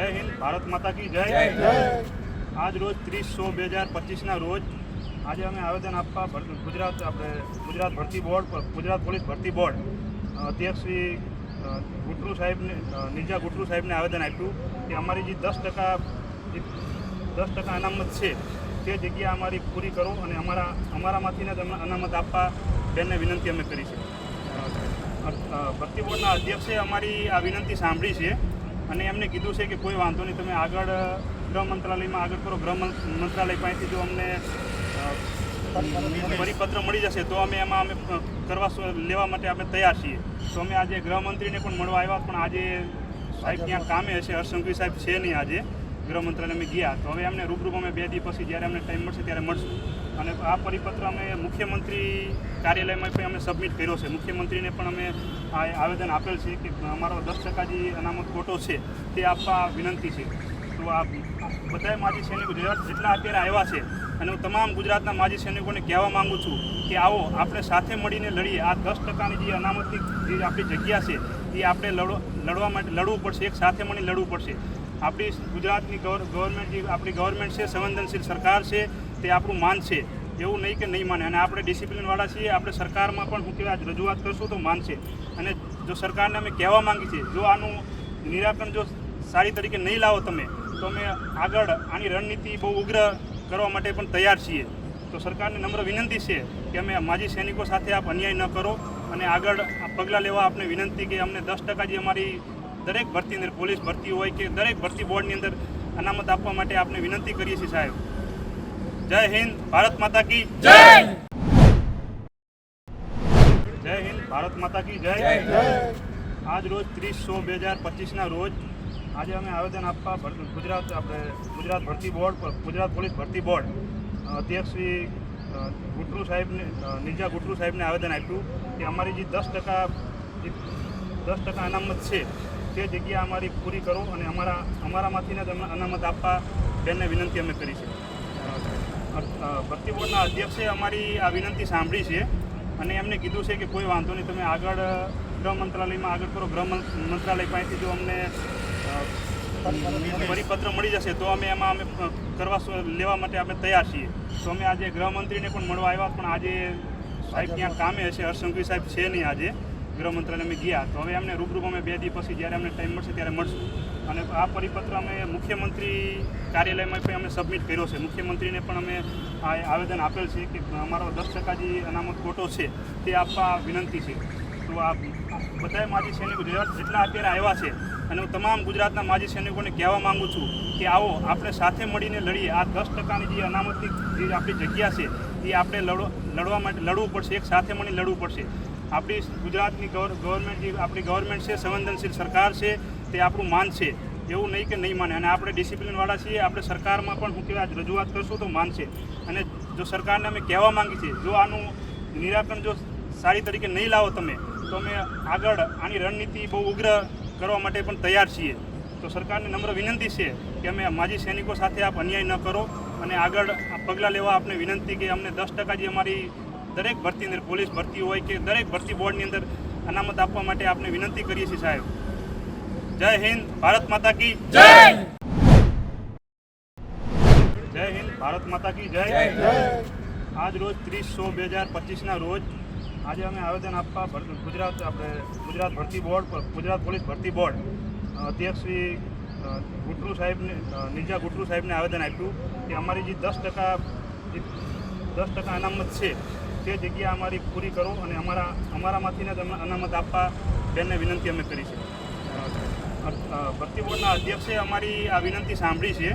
માતા કી જય. આજ રોજ ત્રીસ સો બે હજાર પચીસના રોજ આજે અમે આવેદન આપવા ગુજરાત આપણે ગુજરાત ભરતી બોર્ડ ગુજરાત પોલીસ ભરતી બોર્ડ અધ્યક્ષ શ્રી ગુટરુ સાહેબને નિર્જા ગુટરુ સાહેબને આવેદન આપ્યું કે અમારી જે દસ ટકા જે દસ ટકા અનામત છે તે જગ્યા અમારી પૂરી કરો અને અમારા અમારામાંથીને તમને અનામત આપવા બેનને વિનંતી અમે કરી છે. ભરતી બોર્ડના અધ્યક્ષે અમારી આ વિનંતી સાંભળી છે. અને એમને કીધું છે કે કોઈ વાંધો નહીં, તમે આગળ ગૃહ મંત્રાલયમાં આગળ કરો, ગૃહ મંત્રાલય પાસેથી જો અમને પરિપત્ર મળી જશે, તો અમે એમાં અમે કરવા લેવા માટે અમે તૈયાર છીએ. તો અમે આજે ગૃહમંત્રીને પણ મળવા આવ્યા, પણ આજે સાહેબ ત્યાં કામે હશે હર્ષંઘવી સાહેબ છે નહીં આજે. ગૃહ મંત્રાલય અમે ગયા. તો હવે અમને રૂબરૂ અમે બે દિવસ પછી જ્યારે અમને ટાઈમ મળશે ત્યારે મળશું. અને આ પરિપત્ર અમે મુખ્યમંત્રી કાર્યાલયમાં પણ અમે સબમિટ કર્યો છે. મુખ્યમંત્રીને પણ અમે આ આવેદન આપેલ છે કે અમારો દસ ટકા જે અનામત ખોટો છે તે આપવા વિનંતી છે. તો આ બધા માજી સૈનિકો જેટલા અત્યારે આવ્યા છે અને હું તમામ ગુજરાતના માજી સૈનિકોને કહેવા માગું છું કે આવો, આપણે સાથે મળીને લડીએ. આ દસ ટકાની જે અનામતની જે આપણી જગ્યા છે, એ આપણે લડો, લડવા માટે લડવું પડશે. એક સાથે મળીને લડવું પડશે. આપણી ગુજરાતની ગવર્મેન્ટ જે આપણી ગવર્મેન્ટ છે, સંવેદનશીલ સરકાર છે, તે આપણું માન છે. એવું નહીં કે નહીં માને. અને આપણે ડિસિપ્લિનવાળા છીએ, આપણે સરકારમાં પણ હું કહેવાય રજૂઆત કરશું તો માનશે અને જો સરકારને અમે કહેવા માંગીએ છીએ, જો આનું નિરાકરણ જો સારી તરીકે નહીં લાવો તમે, તો અમે આગળ આની રણનીતિ બહુ ઉગ્ર કરવા માટે પણ તૈયાર છીએ. તો સરકારને નમ્ર વિનંતી છે કે અમે માજી સૈનિકો સાથે આપ અન્યાય ન કરો અને આગળ પગલાં લેવા આપને વિનંતી કે અમને દસ ટકા જે અમારી દરેક ભરતી અંદર પોલીસ ભરતી હોય કે દરેક ભરતી બોર્ડની અંદર અનામત આપવા માટે આપને વિનંતી કરીએ છીએ સાહેબ. જય હિન્દ ભારત માતા કી જય! જય હિન્દ! ભારત માતા કી જય! આજ રોજ ત્રીસ સો બે હજાર પચીસના રોજ આજે અમે આવેદન આપવા ગુજરાત આપણે ગુજરાત ભરતી બોર્ડ ગુજરાત પોલીસ ભરતી બોર્ડ અધ્યક્ષ શ્રી ગુટરુ સાહેબને નિર્જા ગુટરુ સાહેબને આવેદન આપ્યું કે અમારી જે દસ ટકા દસ ટકા અનામત છે તે જગ્યા અમારી પૂરી કરો અને અમારા અમારામાંથીને તમને અનામત આપવા બેનને વિનંતી અમે કરી છે. ભરતી બોર્ડના અધ્યક્ષે અમારી આ વિનંતી સાંભળી છે અને એમને કીધું છે કે કોઈ વાંધો નહીં, તમે આગળ ગૃહ મંત્રાલયમાં આગળ કરો, ગૃહ મંત્રાલય પાસેથી જો અમને પરિપત્ર મળી જશે તો અમે એમાં અમે કરવા લેવા માટે અમે તૈયાર છીએ. તો અમે આજે ગૃહમંત્રીને પણ મળવા આવ્યા, પણ આજે સાહેબ ત્યાં કામે હશે હર્ષંઘવી સાહેબ છે નહીં આજે. ગૃહ મંત્રાલય અમે ગયા. તો હવે અમને રૂબરૂ અમે બે દિવસ પછી જ્યારે અમને ટાઈમ મળશે ત્યારે મળશું. અને આ પરિપત્ર અમે મુખ્યમંત્રી કાર્યાલયમાં પણ અમે સબમિટ કર્યો છે. મુખ્યમંત્રીને પણ અમે આ આવેદન આપેલ છે કે અમારો દસ ટકા જે અનામત ખોટો છે તે આપવા વિનંતી છે. તો આ બધા માજી સૈનિકો જેટલા અત્યારે આવ્યા છે અને હું તમામ ગુજરાતના માજી સૈનિકોને કહેવા માગું છું કે આવો, આપણે સાથે મળીને લડીએ. આ દસ ટકાની જે અનામતની જે આપણી જગ્યા છે, એ આપણે લડો, લડવા માટે લડવું પડશે. એક સાથે મળીને લડવું પડશે. આપણી ગુજરાતની ગવર્મેન્ટ જે આપણી ગવર્મેન્ટ છે, સંવેદનશીલ સરકાર છે, તે આપણું માન છે. એવું નહીં કે નહીં માને. અને આપણે ડિસિપ્લિનવાળા છીએ, આપણે સરકારમાં પણ હું કહેવાય રજૂઆત કરશું તો માનશે અને જો સરકારને અમે કહેવા માંગીએ છીએ, જો આનું નિરાકરણ જો સારી તરીકે નહીં લાવો તમે, તો અમે આગળ આની રણનીતિ બહુ ઉગ્ર કરવા માટે પણ તૈયાર છીએ. તો સરકારને નમ્ર વિનંતી છે કે અમે માજી સૈનિકો સાથે આપ અન્યાય ન કરો અને આગળ પગલાં લેવા આપને વિનંતી કે અમને દસ ટકા જે અમારી દરેક ભરતી અંદર પોલીસ ભરતી હોય કે દરેક ભરતી બોર્ડની અંદર અનામત આપવા માટે આપને વિનંતી કરીએ છીએ સાહેબ. જય હિન્દ ભારત માતા કી જય! જય! હિન્દ ભારત માતા કી જય! આજ રોજ ત્રીસ સો બે હજાર પચીસના રોજ આજે અમે આવેદન આપવા ગુજરાત આપણે ગુજરાત ભરતી બોર્ડ ગુજરાત પોલીસ ભરતી બોર્ડ અધ્યક્ષ શ્રી ગુટરુ સાહેબને નિર્જા ગુટરુ સાહેબને આવેદન આપ્યું કે અમારી જે દસ ટકા જે દસ ટકા અનામત છે તે જગ્યા અમારી પૂરી કરો અને અમારા અમારામાંથીને તમને અનામત આપવા બેનને વિનંતી અમે કરી છે. ભરતી બોર્ડના અધ્યક્ષે અમારી આ વિનંતી સાંભળી છે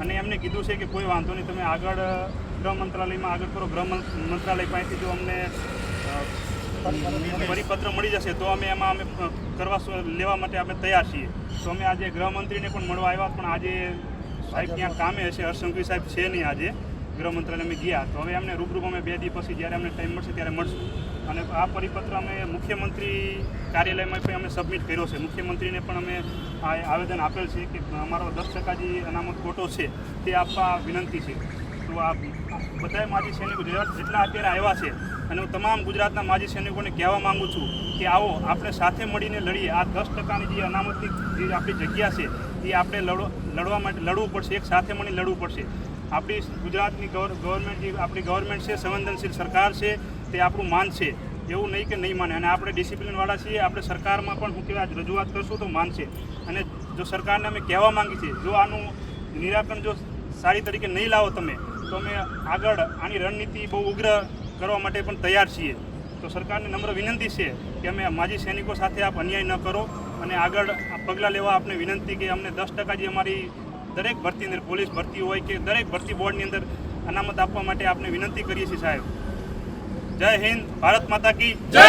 અને એમને કીધું છે કે કોઈ વાંધો નહીં, તમે આગળ ગૃહ મંત્રાલયમાં આગળ કરો, ગૃહ મંત્રાલય પાસેથી જો અમને પરિપત્ર મળી જશે તો અમે એમાં અમે કરવા લેવા માટે અમે તૈયાર છીએ. તો અમે આજે ગૃહમંત્રીને પણ મળવા આવ્યા, પણ આજે સાહેબ ત્યાં કામે હશે હર્ષંઘવી સાહેબ છે નહીં આજે. ગૃહ મંત્રાલય અમે ગયા. તો હવે અમને રૂબરૂ અમે બે દિવસ પછી જ્યારે અમને ટાઈમ મળશે ત્યારે મળશું. અને આ પરિપત્ર અમે મુખ્યમંત્રી કાર્યાલયમાં પણ અમે સબમિટ કર્યો છે. મુખ્યમંત્રીને પણ અમે આ આવેદન આપેલ છે કે અમારો દસ ટકા જે અનામત ખોટો છે તે આપવા વિનંતી છે. તો આ બધા માજી સૈનિકો જેટલા અત્યારે આવ્યા છે અને હું તમામ ગુજરાતના માજી સૈનિકોને કહેવા માગું છું કે આવો, આપણે સાથે મળીને લડીએ. આ દસ ટકાની જે અનામતની જે આપણી જગ્યા છે, એ આપણે લડવા માટે લડવું પડશે. એક સાથે મળી લડવું પડશે. આપણી ગુજરાતની ગવર્મેન્ટ જે આપણી ગવર્મેન્ટ છે, સંવેદનશીલ સરકાર છે, તે આપણું માન છે. એવું નહીં કે નહીં માને. અને આપણે ડિસિપ્લિનવાળા છીએ, આપણે સરકારમાં પણ હું કહેવાય રજૂઆત કરશું તો માનશે અને જો સરકારને અમે કહેવા માંગીએ છીએ, જો આનું નિરાકરણ જો સારી તરીકે નહીં લાવો તમે, તો અમે આગળ આની રણનીતિ બહુ ઉગ્ર કરવા માટે પણ તૈયાર છીએ. તો સરકારને નમ્ર વિનંતી છે કે અમે માજી સૈનિકો સાથે આપ અન્યાય ન કરો અને આગળ પગલાં લેવા આપને વિનંતી કે અમને દસ ટકા જે અમારી દરેક ભરતી અંદર પોલીસ ભરતી હોય કે દરેક ભરતી બોર્ડની અંદર અનામત આપવા માટે આપને વિનંતી કરીએ છીએ સાહેબ. જય હિન્દ, ભારત માતા કી જય!